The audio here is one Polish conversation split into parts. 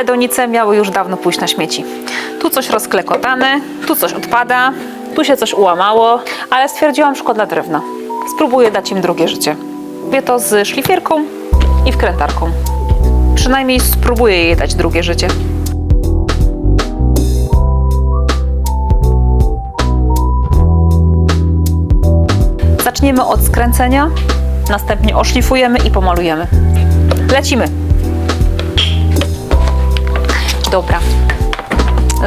Te donice miały już dawno pójść na śmieci. Tu coś rozklekotane, tu coś odpada, tu się coś ułamało, ale stwierdziłam szkoda drewna. Spróbuję dać im drugie życie. Robię to z szlifierką i wkrętarką. Przynajmniej spróbuję jej dać drugie życie. Zaczniemy od skręcenia, następnie oszlifujemy i pomalujemy. Lecimy. Dobra.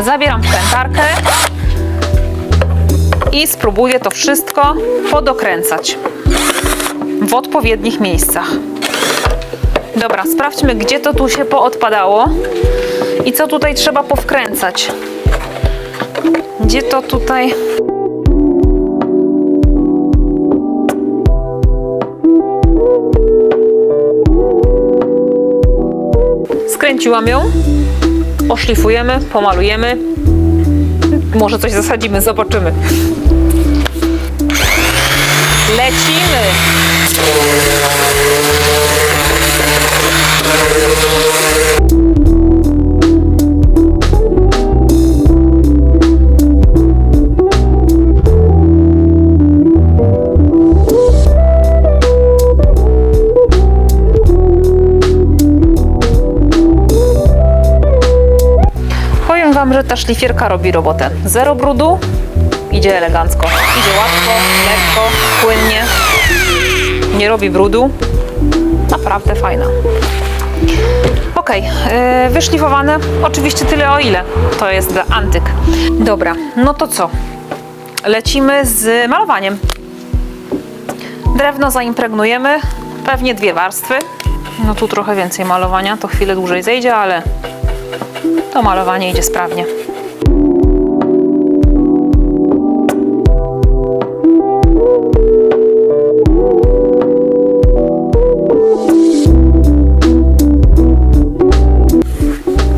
Zabieram wkrętarkę i spróbuję to wszystko podokręcać w odpowiednich miejscach. Dobra, sprawdźmy, gdzie to tu się poodpadało i co tutaj trzeba powkręcać. Gdzie to tutaj. Skręciłam ją, oszlifujemy, pomalujemy. Może coś zasadzimy, zobaczymy. Lecimy! Wam, że ta szlifierka robi robotę. Zero brudu, idzie elegancko. Idzie łatwo, lekko, płynnie. Nie robi brudu. Naprawdę fajna. Ok, yy, wyszlifowane. Oczywiście tyle o ile. To jest antyk. Dobra, no to co? Lecimy z malowaniem. Drewno zaimpregnujemy. Pewnie dwie warstwy. No tu trochę więcej malowania, to chwilę dłużej zejdzie, ale to malowanie idzie sprawnie.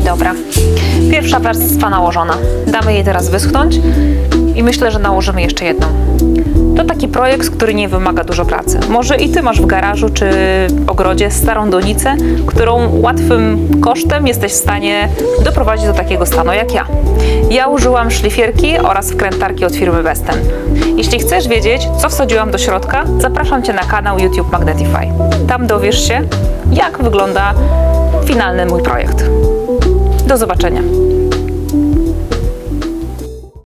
Dobra. Pierwsza warstwa nałożona. Damy jej teraz wyschnąć i myślę, że nałożymy jeszcze jedną. Projekt, który nie wymaga dużo pracy. Może i ty masz w garażu czy ogrodzie starą donicę, którą łatwym kosztem jesteś w stanie doprowadzić do takiego stanu jak ja. Ja użyłam szlifierki oraz wkrętarki od firmy Westen. Jeśli chcesz wiedzieć, co wsadziłam do środka, zapraszam cię na kanał YouTube Magnetify. Tam dowiesz się, jak wygląda finalny mój projekt. Do zobaczenia.